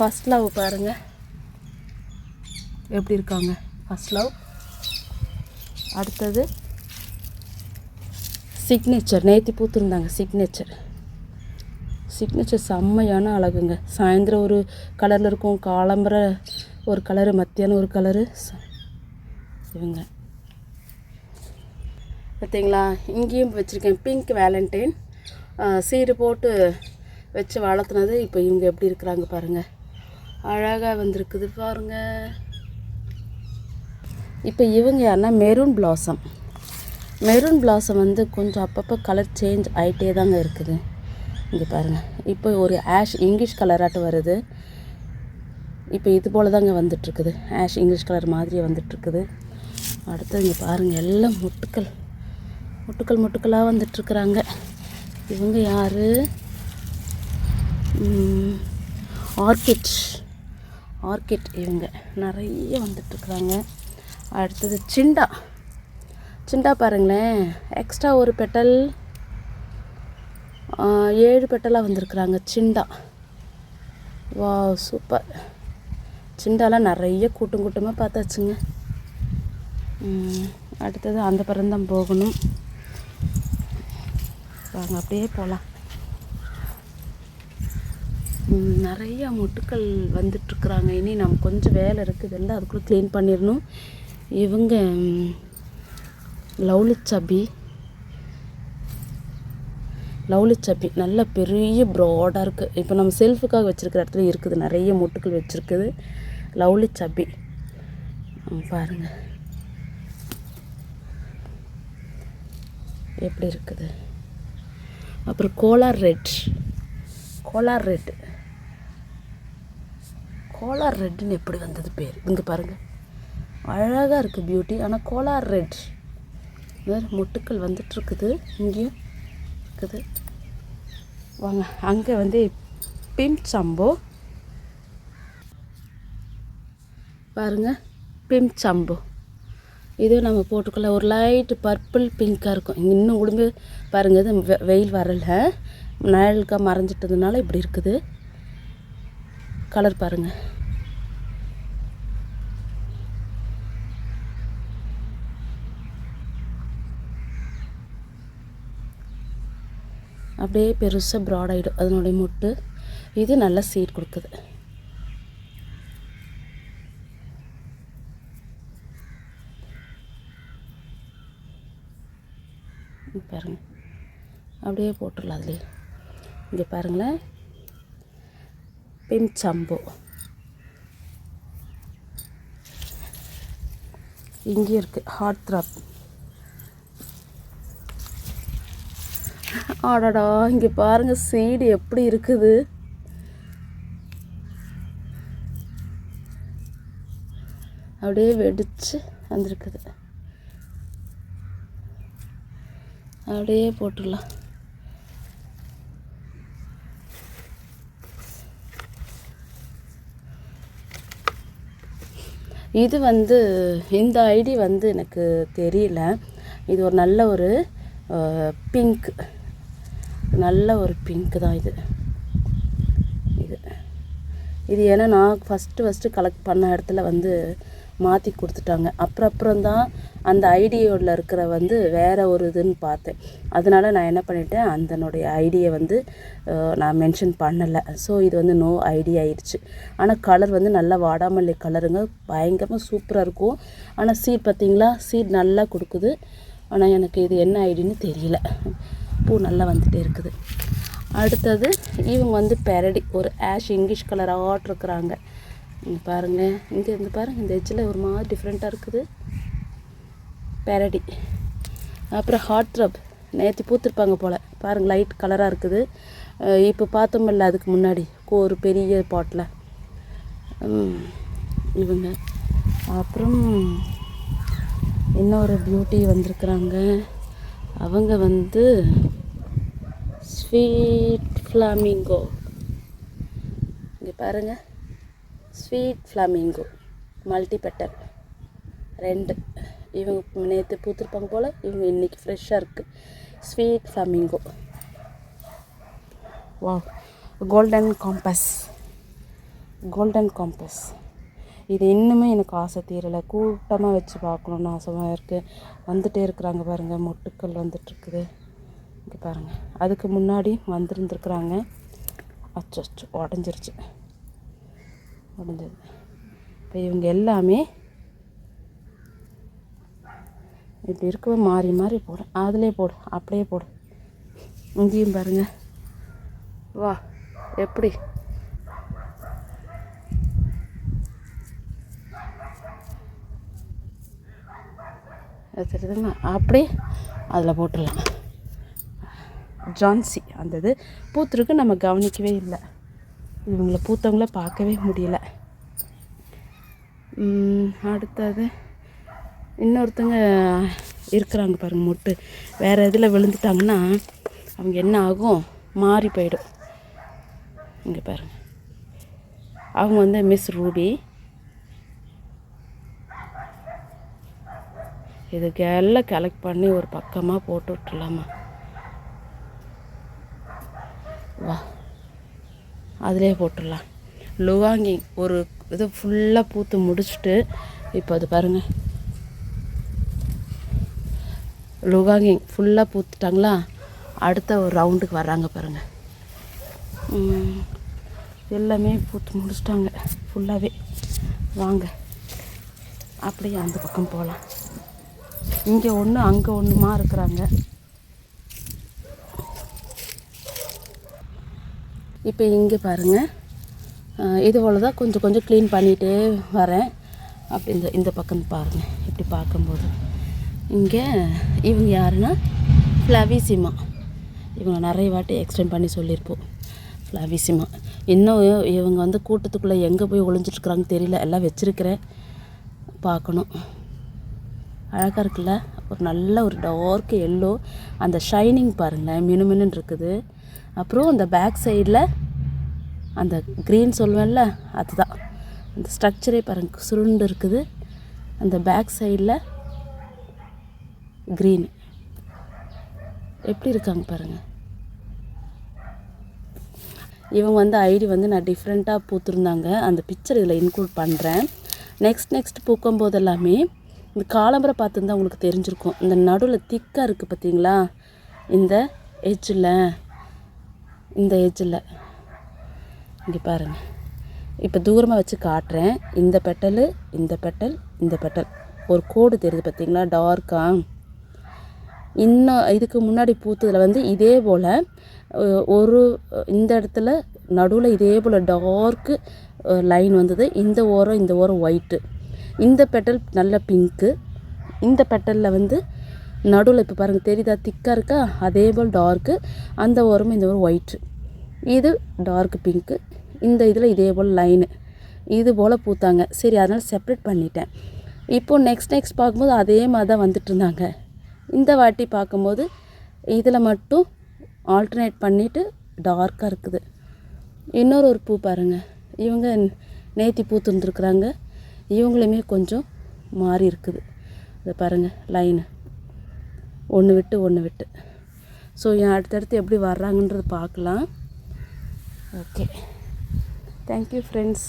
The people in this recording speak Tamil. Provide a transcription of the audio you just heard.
ஃபஸ்ட் லவ் பாருங்கள் எப்படி இருக்காங்க? ஃபஸ்ட் லவ் அடுத்தது சிக்னேச்சர் நேற்று பூத்துருந்தாங்க சிக்னேச்சர் சிக்னேச்சர் செம்மையான அழகுங்க. சாயந்தரம் ஒரு கலரில் இருக்கும் காலம்பர ஒரு கலரு மத்தியானம் ஒரு கலரு இவங்க. பார்த்தீங்களா? இங்கேயும் வச்சுருக்கேன். பிங்க் வேலண்டைன் சீடு போட்டு வச்சு வளர்த்துனது. இப்போ இவங்க எப்படி இருக்கிறாங்க பாருங்கள் அழகாக வந்திருக்குது பாருங்கள் இப்போ இவங்க யாருன்னா மெரூன் பிளாசம் மெரூன் பிளாசம் வந்து கொஞ்சம் அப்பப்போ கலர் சேஞ்ச் ஆகிட்டே தாங்க இருக்குது. இங்கே பாருங்கள் இப்போ ஒரு ஆஷ் இங்கிலீஷ் கலராட்டம் வருது. இப்போ இது போல் தாங்க வந்துட்டுருக்குது. ஆஷ் இங்கிலீஷ் கலர் மாதிரியே வந்துட்டுருக்குது. அடுத்து இங்கே பாருங்கள் எல்லாம் முட்டுக்கள். முட்டுக்கள் முட்டுக்களாக வந்துட்டுருக்குறாங்க. இவங்க யார்? ஆர்கிட் ஆர்கிட் இவங்க நிறைய வந்துட்டுருக்குறாங்க. அடுத்தது சிண்டா. சிண்டா பாருங்களேன் எக்ஸ்ட்ரா ஒரு பெட்டல் ஏழு பெட்டலாக வந்திருக்குறாங்க சிண்டா. வா சூப்பர். சிண்டாலாம் நிறைய கூட்டம் கூட்டமாக பார்த்தாச்சுங்க. அடுத்தது அந்த பக்கம் தான் போகணும். வாங்க அப்படியே போகலாம் நிறைய மொட்டுக்கள் வந்துட்டுருக்குறாங்க. இனி நம்ம கொஞ்சம் வேலை இருக்குது. எல்லாம் அதுக்குள்ளே க்ளீன் பண்ணிடணும். இவங்க லவ்லி சபி லவ்லி சப்பி நல்ல பெரிய ப்ராடாக இருக்குது இப்போ நம்ம செல்ஃபுக்காக வச்சுருக்கிற இடத்துல இருக்குது. நிறைய மொட்டுக்கள் வச்சுருக்குது. லவ்லி சப்பி பாருங்கள் பாருங்க. எப்படி இருக்குது? அப்புறம் கோலார் ரெட். கோலார் ரெட். கோலார் ரெட்டுன்னு எப்படி வந்தது பேர்? இங்கே பாருங்கள் அழகாக இருக்குது பியூட்டி ஆனால் கோலார் ரெட். வேறு மொட்டுக்கள் வந்துட்டுருக்குது. இங்கேயும் இருக்குது. வாங்க அங்கே வந்து பிம் சம்போ. பாருங்கள் பிம் சம்போ. இதுவும் நம்ம போட்டுக்கலாம் ஒரு லைட்டு பர்பிள் பிங்க்காக இருக்கும். இங்கே இன்னும் உடம்பு பாருங்கள் இது வெ- வெயில் வரலை. நிழலுக்காக மறைஞ்சிட்டதுனால இப்படி இருக்குது. கலர் பாருங்கள் அப்படியே பெருசாக ப்ராட் ஆகிடும் அதனுடைய முட்டு. இது நல்ல சீட் கொடுக்குது. பாருங்கள் பாருங்க. அப்படியே போட்டுடலாம் அதுலேயே. இங்கே பாருங்களேன். பிம் இங்கே இருக்குது ஹார்ட் த்ராப் ஆடாடா இங்கே பாருங்க சீடு எப்படி இருக்குது? அப்படியே வெடிச்சு வந்திருக்குது. அப்படியே போட்டுடலாம். இது வந்து இந்த ஐடி வந்து எனக்கு தெரியல. இது ஒரு நல்ல ஒரு பிங்க் நல்ல ஒரு பிங்க் தான் இது. இது. இது ஏன்னா நான் ஃபஸ்ட்டு ஃபஸ்ட்டு கலெக்ட் பண்ண இடத்துல வந்து மாற்றி கொடுத்துட்டாங்க. அப்புறம் அப்புறம் தான் அந்த ஐடியோவில் இருக்கிற வந்து வேறு ஒரு இதுன்னு பார்த்தேன். அதனால நான் என்ன பண்ணிட்டேன் அதனுடைய ஐடியை வந்து நான் மென்ஷன் பண்ணலை. ஸோ இது வந்து நோ ஐடி ஆயிடுச்சு ஆனால் கலர் வந்து நல்லா வாடாமல்லி கலருங்க பயங்கரமாக சூப்பராக இருக்கும். ஆனால் சீட் பார்த்தீங்களா? சீட் நல்லா கொடுக்குது. ஆனால் எனக்கு இது என்ன ஐடின்னு தெரியல. பூ நல்லா வந்துகிட்டே இருக்குது. அடுத்தது இவங்க வந்து பெரடி ஒரு ஆஷ் இங்கிலீஷ் கலர் ஆட்ருக்குறாங்க பாருங்கள் இங்கே இருந்து பாருங்கள் இந்த எட்ஜில் ஒரு மாதிரி டிஃப்ரெண்ட்டாக இருக்குது. பெரடி அப்புறம் ஹாட் த்ரப் நேற்று பூத்திருப்பாங்க போல். பாருங்கள் லைட் கலராக இருக்குது. இப்போ பார்த்தோமில்ல அதுக்கு முன்னாடி. ஒரு பெரிய பாட்டில் இவங்க. அப்புறம் இன்னொரு பியூட்டி வந்திருக்கிறாங்க. அவங்க வந்து ஸ்வீட் ஃப்ளாமிங்கோ இங்கே பாருங்கள் ஸ்வீட் ஃப்ளாமிங்கோ மல்டிபெட்டன் ரெண்டு. இவங்க நேற்று பூத்திருப்பாங்க போல் இவங்க இன்றைக்கி ஃப்ரெஷ்ஷாக இருக்குது ஸ்வீட் ஃப்ளாமிங்கோ வா கோல்டன் காம்பஸ் கோல்டன் காம்பஸ் இது இன்னுமே எனக்கு ஆசை தீரலை. கூட்டமாக வச்சு பார்க்கணுன்னு ஆசைமாக இருக்குது வந்துகிட்டே இருக்கிறாங்க பாருங்கள் மொட்டுக்கள் வந்துட்டுருக்குது. இங்கே பாருங்கள் அதுக்கு முன்னாடி வந்துருந்துருக்குறாங்க. அச்சோ அச்சோ உடஞ்சிருச்சு. உடஞ்சது. இப்போ இவங்க எல்லாமே இப்படி இருக்கவே மாறி மாறி போடு. அதிலே போடு. அப்படியே போடு. இங்கேயும் பாருங்க. வா எப்படி? தெரியுதுங்களா அப்படியே அதில் போட்டுடலாம். ஜான்சி அந்த இது பூத்துருக்கு. நம்ம கவனிக்கவே இல்லை. இவங்களை பூத்தவங்கள பார்க்கவே முடியல. அடுத்தது. இன்னொருத்தங்க இருக்கிறாங்க பாருங்கள் மொட்டு. வேறு இதில் விழுந்துட்டாங்கன்னா அவங்க என்ன ஆகும்? மாறி போயிடும். இங்கே பாருங்க. அவங்க வந்து மிஸ் ரூபி. இதுக்கெல்லாம் கலெக்ட் பண்ணி ஒரு பக்கமாக போட்டு விட்டுலாமா வா. அதிலே போட்டுடலாம். லுவாங்கி ஒரு இது ஃபுல்லாக பூத்து முடிச்சுட்டு இப்போ அது பாருங்கள் லுகாங்கிங் ஃபுல்லாக பூத்துட்டாங்களா? அடுத்த ஒரு ரவுண்டுக்கு வர்றாங்க பாருங்கள் எல்லாமே பூத்து முடிச்சிட்டாங்க. ஃபுல்லாகவே வாங்க. அப்படியே அந்த பக்கம் போகலாம் இங்கே ஒன்று அங்கே ஒன்றுமா இருக்கிறாங்க. இப்போ இங்கே பாருங்கள் இது போல் தான் கொஞ்சம் கொஞ்சம் க்ளீன் பண்ணிகிட்டே வரேன். அப்படி இந்த இந்த பக்கம் பாருங்கள் இப்படி பார்க்கும்போது. இங்கே இவங்க யாருன்னா ஃப்ளவிசிமா இவங்க நிறைய வாட்டி எக்ஸ்டெண்ட் பண்ணி சொல்லியிருப்போம். ஃப்ளவிசிமா இன்னும் இவங்க வந்து கூட்டத்துக்குள்ளே எங்கே போய் ஒளிஞ்சிட்ருக்குறாங்க தெரியல. எல்லாம் வச்சுருக்கிறேன். பார்க்கணும். அழகாக இருக்குல்ல? ஒரு நல்ல ஒரு டார்க் எல்லோ அந்த ஷைனிங் பாருங்களேன். மினுமினுன்னு இருக்குது. அப்புறம் அந்த பேக் சைடில் அந்த க்ரீன் சொல்லுவேன்ல அதுதான். அந்த ஸ்ட்ரக்சரே பாருங்க சுருண்டு இருக்குது. அந்த பேக் சைடில் க்ரீன் எப்படி இருக்காங்க பாருங்கள் இவங்க வந்து ஐடி வந்து நான் டிஃப்ரெண்ட்டாக பூத்துருந்தாங்க அந்த பிக்சர் இதில் இன்க்ளூட் பண்ணுறேன் நெக்ஸ்ட் நெக்ஸ்ட் பூக்கும் போது எல்லாமே இந்த காலம்பரை பார்த்துருந்தா உங்களுக்கு தெரிஞ்சிருக்கும். இந்த நடுவில் திக்காக இருக்குது பார்த்தீங்களா? இந்த எஜ்ஜில் இந்த எஜ்ஜில் இங்கே பாருங்கள் இப்போ தூரமாக வச்சு காட்டுறேன். இந்த பெட்டல் இந்த பெட்டல் இந்த பெட்டல் ஒரு கோடு தெரியுது பார்த்தீங்களா? டார்க்காக இன்னும் இதுக்கு முன்னாடி பூத்ததில் வந்து இதே போல் ஒரு இந்த இடத்துல நடுவில் இதே போல் டார்க்கு லைன் வந்தது. இந்த ஓரம் இந்த ஓரம் ஒயிட்டு இந்த பெட்டல் நல்ல பிங்க்கு இந்த பெட்டலில் வந்து நடுவில் இப்போ பாருங்கள் தெரியுதா? திக்காக இருக்கா? அதே போல் டார்க்கு அந்த ஓரமும் இந்த ஓரம் ஒயிட்டு இது டார்க் பிங்க்கு இந்த இதில் இதே போல் லைனு இது போல் பூத்தாங்க. சரி அதனால் செப்ரேட் பண்ணிட்டேன். இப்போது நெக்ஸ்ட் நெக்ஸ்ட் பார்க்கும்போது அதே மாதிரி தான் வந்துட்டு இருந்தாங்க. இந்த வாட்டி பார்க்கும்போது இதில் மட்டும் ஆல்டர்னேட் பண்ணிவிட்டு டார்க்காக இருக்குது. இன்னொரு ஒரு பூ பாருங்கள் இவங்க நேத்தி பூத்துருந்துருக்குறாங்க இவங்களுமே கொஞ்சம் மாறி இருக்குது. இதை பாருங்கள் லைனு ஒன்று விட்டு ஒன்று விட்டு. ஸோ என் அடுத்தடுத்து எப்படி வர்றாங்கன்றது பார்க்கலாம். Okay thank you friends